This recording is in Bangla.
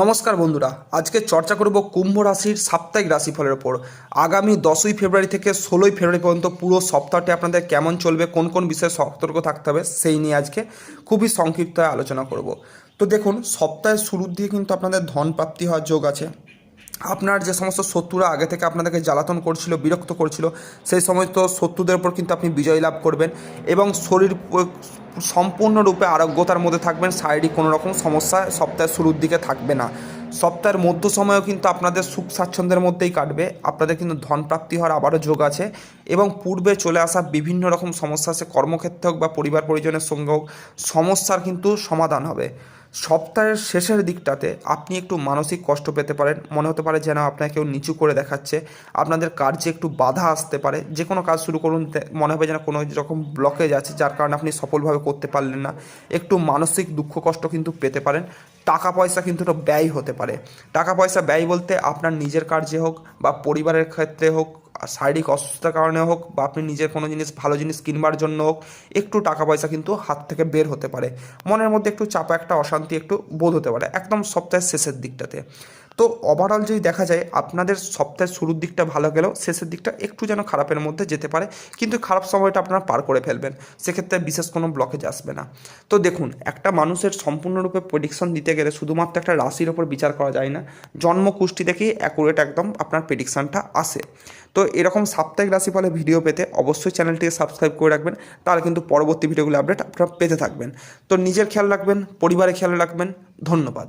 নমস্কার বন্ধুরা, আজকে চর্চা করব কুম্ভ রাশির সাপ্তাহিক রাশিফলের ওপর। আগামী দশই ফেব্রুয়ারি থেকে ষোলোই ফেব্রুয়ারি পর্যন্ত পুরো সপ্তাহটি আপনাদের কেমন চলবে, কোন কোন বিষয়ে সতর্ক থাকতে হবে সেই নিয়ে আজকে খুবই সংক্ষিপ্ত আলোচনা করব। তো দেখুন, সপ্তাহের শুরুর দিয়ে কিন্তু আপনাদের ধন প্রাপ্তি হওয়ার যোগ আছে। আপনার যে সমস্ত শত্রুরা আগে থেকে আপনাদেরকে জ্বালাতন করছিল, বিরক্ত করছিল, সেই সমস্ত শত্রুদের উপর কিন্তু আপনি বিজয় লাভ করবেন এবং শরীর সম্পূর্ণরূপে আরোগ্যতার মধ্যে থাকবেন, শারীরিক কোনো রকম সমস্যা সপ্তাহের শুরুর দিকে থাকবে না। সপ্তাহের মধ্য সময়ও কিন্তু আপনাদের সুখ স্বাচ্ছন্দ্যের মধ্যেই কাটবে, আপনাদের কিন্তু ধন প্রাপ্তি হওয়ার আবারও যোগ আছে এবং পূর্বে চলে আসা বিভিন্ন রকম সমস্যা সে কর্মক্ষেত্রে হোক বা পরিবার পরিজনের সঙ্গে হোক, সমস্যার কিন্তু সমাধান হবে। সপ্তাহের শেষের দিকটাতে আপনি একটু মানসিক কষ্ট পেতে পারেন। মনে হতে পারে যেন আপনাকে কেউ নিচু করে দেখাচ্ছে। আপনাদের কার্যে একটু বাধা আসতে পারে। যে কোনো কাজ শুরু করুন মনে হবে যেন কোনো রকম ব্লকেজ আছে, যার কারণে আপনি সফলভাবে করতে পারলেন না। একটু মানসিক দুঃখ কষ্ট কিন্তু পেতে পারেন। টাকা পয়সা কিন্তু একটু ব্যয় হতে পারে। টাকা পয়সা ব্যয় বলতে আপনার নিজের কার্যে হোক বা পরিবারের ক্ষেত্রে হোক শারীরিক অসুস্থতার কারণে হোক, বা আপনি নিজের কোনো জিনিস, ভালো জিনিস কিনবার জন্য হোক, একটু টাকা পয়সা কিন্তু হাত থেকে বের হতে পারে। মনের মধ্যে একটু চাপা, একটা অশান্তি, একটু বোধ হতে পারে, একদম সপ্তাহের শেষের দিকটাতে। তো ওভারঅল যদি দেখা যায়, আপনাদের সপ্তাহের শুরুর দিকটা ভালো গেলেও শেষের দিকটা একটু যেন খারাপের মধ্যে যেতে পারে, কিন্তু খারাপ সময়টা আপনারা পার করে ফেলবেন। সেক্ষেত্রে বিশেষ কোনো ব্লকেজ আসবে না। তো দেখুন, একটা মানুষের সম্পূর্ণরূপে প্রেডিকশন দিতে গেলে শুধুমাত্র একটা রাশির ওপর বিচার করা যায় না। জন্ম কুষ্টি দেখেই অ্যাকুরেট একদম আপনার প্রেডিকশনটা আসে। তো এরকম সাপ্তাহিক রাশিফলে ভিডিও পেতে অবশ্যই চ্যানেলটিকে সাবস্ক্রাইব করে রাখবেন, তাহলে কিন্তু পরবর্তী ভিডিওগুলো আপডেট আপনারা পেতে থাকবেন। তো নিজের খেয়াল রাখবেন, পরিবারের খেয়াল রাখবেন, ধন্যবাদ।